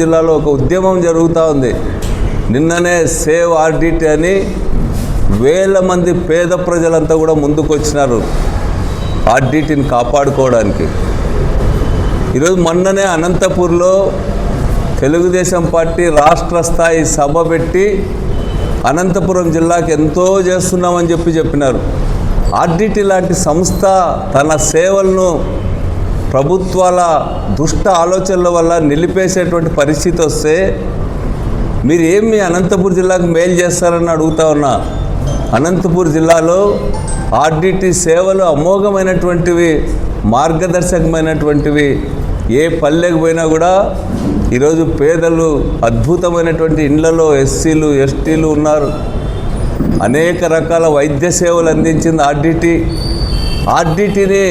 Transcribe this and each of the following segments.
జిల్లాలో ఒక ఉద్యమం జరుగుతూ ఉంది. నిన్ననే సేవ్ ఆర్డిటీ అని వేల మంది పేద ప్రజలంతా కూడా ముందుకు వచ్చినారు ఆర్డిటీని కాపాడుకోవడానికి. ఈరోజు మొన్ననే అనంతపూర్లో తెలుగుదేశం పార్టీ రాష్ట్ర స్థాయి సభ పెట్టి అనంతపురం జిల్లాకి ఎంతో చేస్తున్నామని చెప్పి చెప్పినారు. ఆర్డిటీ లాంటి సంస్థ తన సేవలను ప్రభుత్వాల దుష్ట ఆలోచనల వల్ల నిలిపేసేటువంటి పరిస్థితి వస్తే మీరు ఏం అనంతపూర్ జిల్లాకు మేలు చేస్తారని అడుగుతా ఉన్నా. అనంతపూర్ జిల్లాలో ఆర్డిటి సేవలు అమోఘమైనటువంటివి మార్గదర్శకమైనటువంటివి ఏ పల్లెకు పోయినా కూడా ఈరోజు పేదలు అద్భుతమైనటువంటి ఇండ్లలో ఎస్సీలు ఎస్టీలు ఉన్నారు. అనేక రకాల వైద్య సేవలు అందించింది ఆర్డిటి. ఆర్డిటిని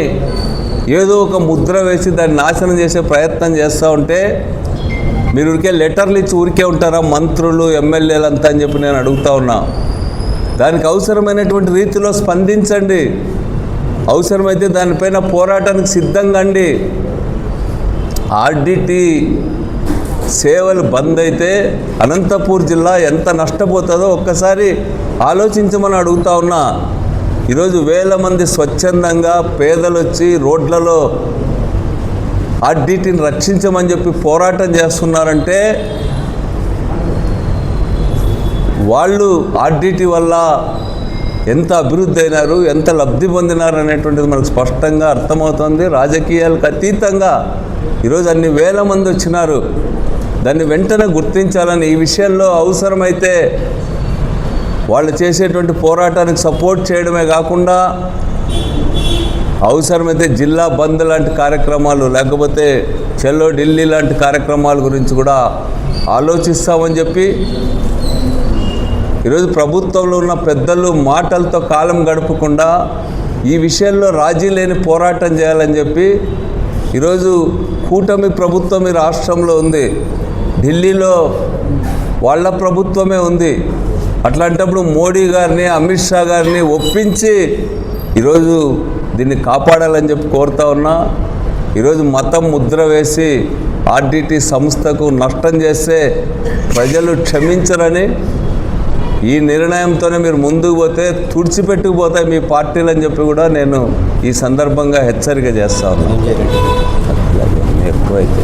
ఏదో ఒక ముద్ర వేసి దాన్ని నాశనం చేసే ప్రయత్నం చేస్తూ ఉంటే మీరు ఊరికే లెటర్లు ఇచ్చి ఊరికే ఉంటారా? మంత్రులు ఎమ్మెల్యేలు అంతా అని చెప్పి నేను అడుగుతా ఉన్నా. దానికి అవసరమైనటువంటి రీతిలో స్పందించండి. అవసరమైతే దానిపైన పోరాటానికి సిద్ధంగా అండి. ఆర్డిటీ సేవలు బంద్ అయితే అనంతపూర్ జిల్లా ఎంత నష్టపోతుందో ఒక్కసారి ఆలోచించమని అడుగుతా ఉన్నా. ఈరోజు వేల మంది స్వచ్ఛందంగా పేదలు వచ్చి రోడ్లలో ఆర్డిటిని రక్షించమని చెప్పి పోరాటం చేస్తున్నారంటే వాళ్ళు ఆర్డిటి వల్ల ఎంత అభివృద్ధి అయినారు ఎంత లబ్ధి పొందినారు అనేటువంటిది మనకు స్పష్టంగా అర్థమవుతుంది. రాజకీయాలకు అతీతంగా ఈరోజు అన్ని వేల మంది వచ్చినారు. దాన్ని వెంటనే గుర్తించాలని ఈ విషయంలో అవసరమైతే వాళ్ళు చేసేటువంటి పోరాటానికి సపోర్ట్ చేయడమే కాకుండా అవసరమైతే జిల్లా బంద్ లాంటి కార్యక్రమాలు లేకపోతే చెల్లో ఢిల్లీ లాంటి కార్యక్రమాల గురించి కూడా ఆలోచిస్తామని చెప్పి ఈరోజు ప్రభుత్వంలో ఉన్న పెద్దలు మాటలతో కాలం గడపకుండా ఈ విషయంలో రాజీ లేని పోరాటం చేయాలని చెప్పి ఈరోజు కూటమి ప్రభుత్వం ఈ రాష్ట్రంలో ఉంది. ఢిల్లీలో వాళ్ళ ప్రభుత్వమే ఉంది. అట్లాంటప్పుడు మోడీ గారిని అమిత్ షా గారిని ఒప్పించి ఈరోజు దీన్ని కాపాడాలని చెప్పి కోరుతా ఉన్నా ఈరోజు మతం ముద్ర వేసి ఆర్డిటి సంస్థకు నష్టం చేస్తే ప్రజలు క్షమించరని ఈ నిర్ణయంతోనే మీరు ముందుకు పోతే తుడిచిపెట్టుకుపోతాయి మీ పార్టీలు అని చెప్పి కూడా నేను ఈ సందర్భంగా హెచ్చరిక చేస్తా ఉన్నాను ఎక్కువైతే